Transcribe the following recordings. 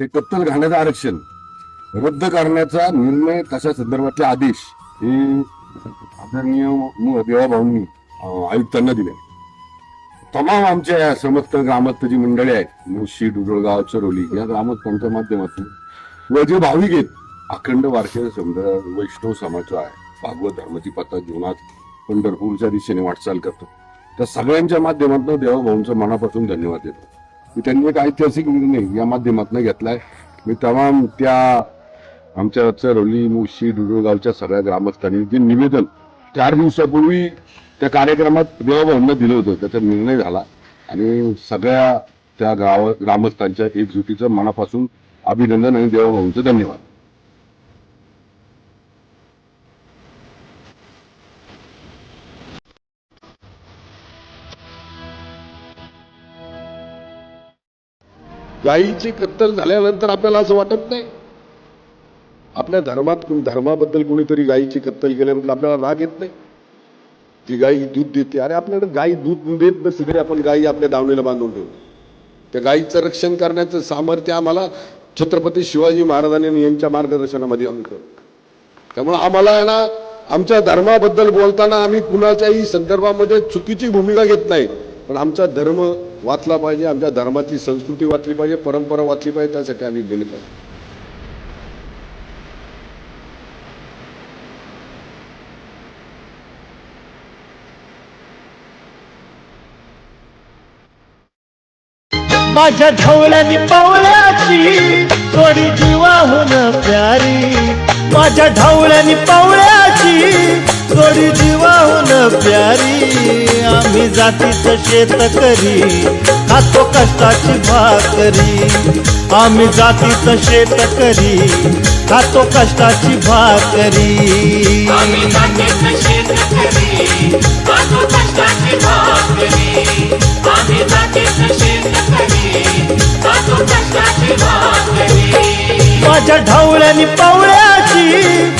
ते कत्तल घालण्याचं आरक्षण रद्द करण्याचा निर्णय तशा संदर्भातले आदेश हे आदरणीय देवाभाऊंनी आयुक्तांना दिले. तमाम आमच्या समस्त ग्रामस्थ जी मंडळी आहेत मुशी डुडळगाव चरोली या ग्रामस्थांच्या माध्यमातून व जे भाविक आहेत अखंड वारकरी समुदाय वैष्णव समाज आहे भागवत धर्माची पत्ता जीवनात पंढरपूरच्या दिशेने वाटचाल करतो. त्या सगळ्यांच्या माध्यमातून देवाभाऊंचं मनापासून धन्यवाद देतो. त्यांनी एक ऐतिहासिक निर्णय या माध्यमातून घेतलाय. मी तमाम त्या आमच्या चरवली मुशी डुडुळगावच्या सगळ्या ग्रामस्थांनी जे निवेदन चार दिवसापूर्वी त्या कार्यक्रमात देवाभाऊंना दिलं होतं त्याचा निर्णय झाला. आणि सगळ्या त्या गाव ग्रामस्थांच्या एकजुटीचं मनापासून अभिनंदन आणि देवाभाऊंचं धन्यवाद. गायीची कत्तल झाल्यानंतर आपल्याला असं वाटत नाही. आपल्या धर्मात धर्माबद्दल कोणीतरी गायीची कत्तल केल्यानंतर आपल्याला राग येत नाही. ती गाई दूध देते अरे आपल्याकडे गाई दूध देत नसते तरी आपण गाई आपल्या दावणीला बांधून ठेवतो. त्या गाईचं रक्षण करण्याचं सामर्थ्य आम्हाला छत्रपती शिवाजी महाराजांनी यांच्या मार्गदर्शनामध्ये आम्ही त्यामुळं त्यामुळे आम्हाला आहे ना आमच्या धर्माबद्दल बोलताना आम्ही कुणाच्याही संदर्भामध्ये चुकीची भूमिका घेत नाही. पण आमचा धर्म वाचला पाहिजे आमच्या धर्माची संस्कृती वाचली पाहिजे परंपरा वाचली पाहिजे त्यासाठी आम्ही गेले पाहिजे. माझ्या ढवळ्यानी पावळ्याची थोडी जीवाहून प्यारी. माझ्या ढवळ्यानी पावळ्याची थोडी जीवाहून प्यारी. आम्ही जातीचं शेत करी खातो कष्टाची भाकरी. आम्ही जातीचं शेत करी खातो कष्टाची भाकरी. आम्ही जातीचं शेतकरी खातो कष्टाची भाकरी. आम्ही जातीचं शेतकरी खातो कष्टाची भाकरी. माझ्या ढवळ्यानी पावळ्याची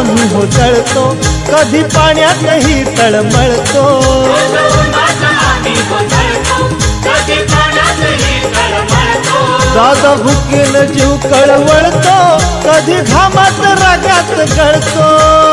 आम्ही हो कधी पाण्यातही तळमळतो. दादा भुकेल जीव कळवळतो. कधी घामात रागात गळतो.